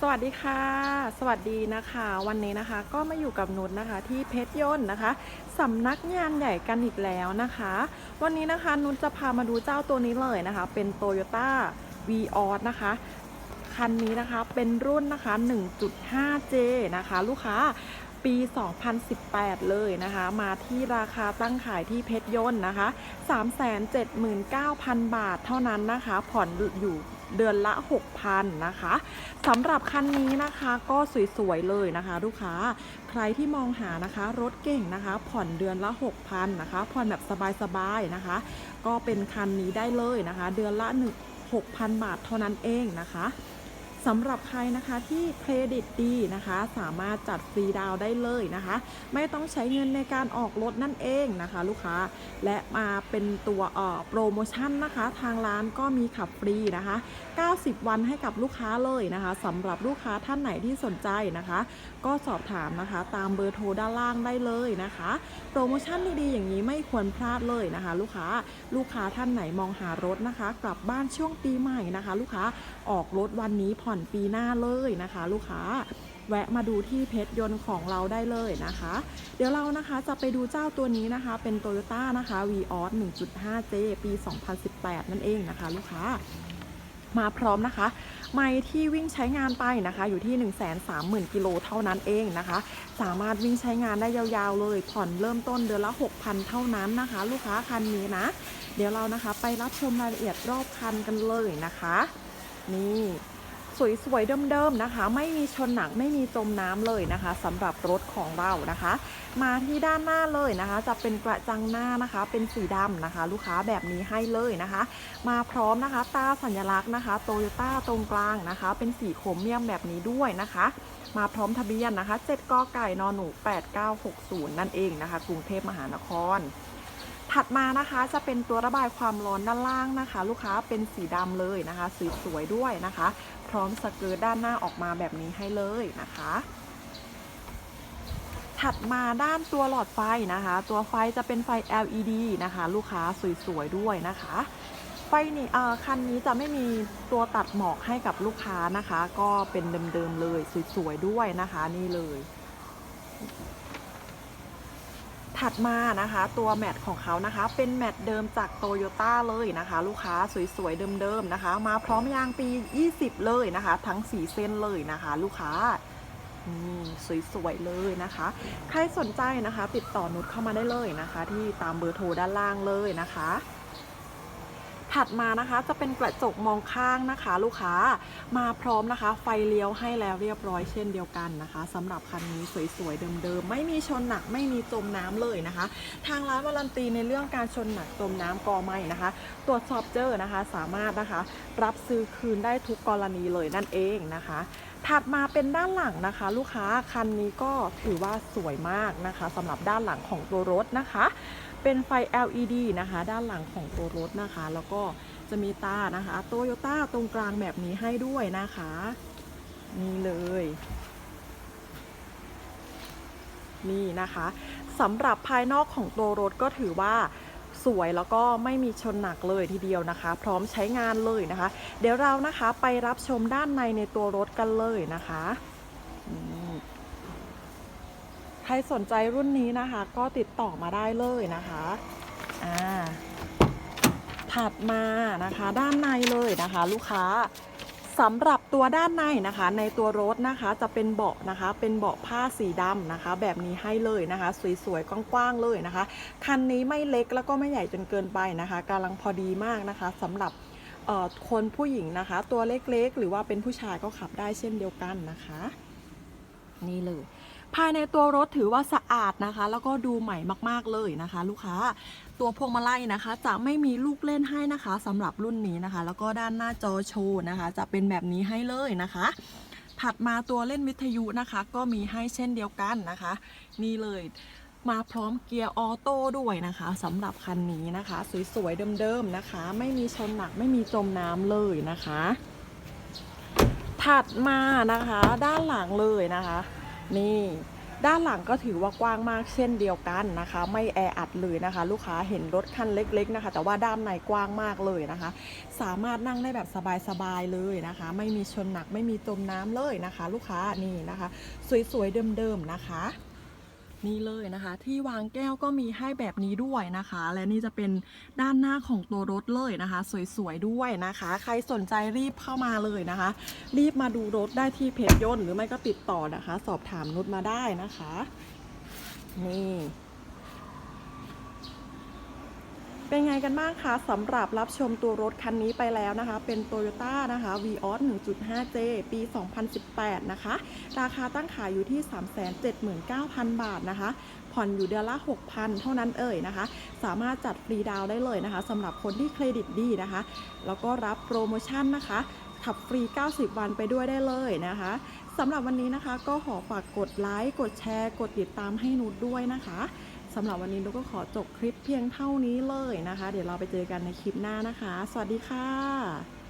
สวัสดีค่ะ สวัสดีนะคะ วันนี้นะคะก็มาอยู่กับนุชนะคะ ที่เพชรยนต์นะคะสำนักงานใหญ่กันอีกแล้วนะคะ วันนี้นะคะนุชจะพามาดูเจ้าตัวนี้เลยนะคะ เป็น Toyota v ีออนะคะคันนี้นะคะเป็นรุ่นนะคะ 1.5J นะคะ ลูกค้าปี 2018 เลยนะคะ มาที่ราคาตั้งขายที่เพชรยนต์นะคะ 379,000 บาทเท่านั้นนะคะ ผ่อนอยู่ เดือนละ 6,000นะคะสำหรับคันนี้นะคะก็สวยๆเลยนะคะ ลูกค้าใครที่มองหานะคะรถเก่งนะคะ ผ่อนเดือนละ 6,000นะคะผ่อนแบบสบายๆนะคะ ก็เป็นคันนี้ได้เลยนะคะ เดือนละ 1 6,000 บาทเท่านั้นเองนะคะ สำหรับใครนะคะที่เครดิตดีนะคะ สามารถจัดฟรีดาวได้เลยนะคะ ไม่ต้องใช้เงินในการออกรถนั่นเองนะคะ ลูกค้าและมาเป็นตัวออโปรโมชั่นนะคะ ทางร้านก็มีขับฟรีนะคะ 90 วันให้กับลูกค้าเลยนะคะสำหรับลูกค้าท่านไหนที่สนใจนะคะ ก็สอบถามนะคะตามเบอร์โทรด้านล่างได้เลยนะคะ โปรโมชั่นดีๆอย่างนี้ไม่ควรพลาดเลยนะคะ ลูกค้าลูกค้าท่านไหนมองหารถนะคะ กลับบ้านช่วงปีใหม่นะคะ ลูกค้าออกรถวันนี้ผ่อนปีหน้าเลยนะคะ ลูกค้าแวะมาดูที่เพชรยนต์ของเราได้เลยนะคะ เดี๋ยวเรานะคะจะไปดูเจ้าตัวนี้นะคะ เป็น Toyota นะคะ v ีออ 1.5J ปี 2018 นั่นเองนะคะ ลูกค้ามาพร้อมนะคะ ไมล์ที่วิ่งใช้งานไปนะคะ อยู่ที่ 130,000กิโลเท่านั้นเองนะคะ สามารถวิ่งใช้งานได้ยาวๆเลย ผ่อนเริ่มต้นเดือนละ 6,000 เท่านั้นนะคะ ลูกค้าคันนี้นะ เดี๋ยวเรานะคะไปรับชมรายละเอียดรอบคันกันเลยนะคะ นี่ สวยๆเดิมๆนะคะ ไม่มีชนหนักไม่มีจมน้ำเลยนะคะสำหรับรถของเรานะคะ มาที่ด้านหน้าเลยนะคะ จะเป็นกระจังหน้านะคะ เป็นสีดำนะคะ ลูกค้าแบบนี้ให้เลยนะคะ มาพร้อมนะคะตาสัญลักษณ์นะคะโตโยต้าตรงกลางนะคะ เป็นสีโครเมียมแบบนี้ด้วยนะคะ มาพร้อมทะเบียนนะคะ7กไก่นหนู 8960 นั่นเองนะคะ กรุงเทพมหานคร ถัดมานะคะจะเป็นตัวระบายความร้อนด้านล่างนะคะ ลูกค้าเป็นสีดำเลยนะคะสวยๆด้วยนะคะ พร้อมสเกิร์ตด้านหน้าออกมาแบบนี้ให้เลยนะคะถัดมาด้านตัวหลอดไฟนะคะ ตัวไฟจะเป็นไฟ LED นะคะ ลูกค้าสวยๆด้วยนะคะ ไฟนี่คันนี้จะไม่มีตัวตัดหมอกให้กับลูกค้านะคะ ก็เป็นเดิมๆเลยสวยๆด้วยนะคะนี่เลย ถัดมานะคะ ตัวแมตของเขานะคะ เป็นแมตเดิมจากโตโยต้าเลยนะคะ ลูกค้าสวยๆเดิมๆนะคะ มาพร้อมยางปี 20 เลยนะคะ ทั้งสีเส้นเลยนะคะ ลูกค้านี่สวยๆเลยนะคะ ใครสนใจนะคะ ติดต่อนุชเข้ามาได้เลยนะคะ ที่ตามเบอร์โทรด้านล่างเลยนะคะ ถัดมานะคะจะเป็นกระจกมองข้างนะคะ ลูกค้ามาพร้อมนะคะ ไฟเลี้ยวให้แล้วเรียบร้อยเช่นเดียวกันนะคะสำหรับคันนี้สวยๆเดิมๆไม่มีชนหนักไม่มีจมน้ำเลยนะคะ ทางร้านวารันตีในเรื่องการชนหนักจมน้ำกอไม่นะคะ ตรวจสอบเจอนะคะ สามารถนะคะ รับซื้อคืนได้ทุกกรณีเลยนั่นเองนะคะถัดมาเป็นด้านหลังนะคะ ลูกค้าคันนี้ก็ถือว่าสวยมากนะคะสำหรับด้านหลังของตัวรถนะคะ เป็นไฟ LED นะคะ ด้านหลังของตัวรถนะคะ แล้วก็จะมีตานะคะโตโยต้าตรงกลางแบบนี้ให้ด้วยนะคะนี่เลยนี่นะคะสำหรับภายนอกของตัวรถก็ถือว่าสวยแล้วก็ไม่มีชนหนักเลยทีเดียวนะคะ พร้อมใช้งานเลยนะคะ เดี๋ยวเรานะคะไปรับชมด้านในในตัวรถกันเลยนะคะ ใครสนใจรุ่นนี้นะคะ ก็ติดต่อมาได้เลยนะคะอ่าถัดมานะคะด้านในเลยนะคะ ลูกค้าสำหรับตัวด้านในนะคะ ในตัวรถนะคะจะเป็นเบาะนะคะ เป็นเบาะผ้าสีดำนะคะ แบบนี้ให้เลยนะคะ สวยๆกว้างๆเลยนะคะ คันนี้ไม่เล็กแล้วก็ไม่ใหญ่จนเกินไปนะคะกำลังพอดีมากนะคะสำหรับคนผู้หญิงนะคะ ตัวเล็กๆ หรือว่าเป็นผู้ชายก็ขับได้เช่นเดียวกันนะคะ นี่เลย ภายในตัวรถถือว่าสะอาดนะคะ แล้วก็ดูใหม่มากๆเลยนะคะ ลูกค้าตัวพวงมาลัยนะคะ จะไม่มีลูกเล่นให้นะคะสำหรับรุ่นนี้นะคะ แล้วก็ด้านหน้าจอโชว์นะคะ จะเป็นแบบนี้ให้เลยนะคะ ถัดมาตัวเล่นวิทยุนะคะ ก็มีให้เช่นเดียวกันนะคะ นี่เลยมาพร้อมเกียร์ออโต้ด้วยนะคะสำหรับคันนี้นะคะ สวยๆเดิมๆนะคะ ไม่มีชนหนักไม่มีจมน้ำเลยนะคะ ถัดมานะคะด้านหลังเลยนะคะ นี่ด้านหลังก็ถือว่ากว้างมากเช่นเดียวกันนะคะ ไม่แออัดเลยนะคะ ลูกค้าเห็นรถคันเล็ก ๆนะคะ แต่ว่าด้านในกว้างมากเลยนะคะ สามารถนั่งได้แบบสบายๆเลยนะคะ ไม่มีชนหนักไม่มีจมน้ำเลยนะคะ ลูกค้านี่นะคะ สวยๆเดิมๆนะคะ นี่เลยนะคะ ที่วางแก้วก็มีให้แบบนี้ด้วยนะคะ และนี่จะเป็นด้านหน้าของตัวรถเลยนะคะ สวยๆด้วยนะคะ ใครสนใจรีบเข้ามาเลยนะคะ รีบมาดูรถได้ที่เพจยนต์หรือไม่ก็ติดต่อนะคะ สอบถามนุชมาได้นะคะนี่ เป็นไงกันบ้างคะสำหรับรับชมตัวรถคันนี้ไปแล้วนะคะ เป็น Toyota นะคะ Vios 1.5J ปี 2018 นะคะ ราคาตั้งขายอยู่ที่ 379,000 บาทนะคะผ่อนอยู่เดือนละ 6,000 เท่านั้นเอ่ยนะคะ สามารถจัดฟรีดาวได้เลยนะคะสำหรับคนที่เครดิตดีนะคะ แล้วก็รับโปรโมชั่นนะคะ ขับฟรี 90 วันไปด้วยได้เลยนะคะสำหรับวันนี้นะคะก็ขอฝากกดไลค์ กดแชร์ กดติดตามให้นุชด้วยนะคะ สำหรับวันนี้นุชก็ขอจบคลิปเพียงเท่านี้เลยนะคะ เดี๋ยวเราไปเจอกันในคลิปหน้านะคะ สวัสดีค่ะ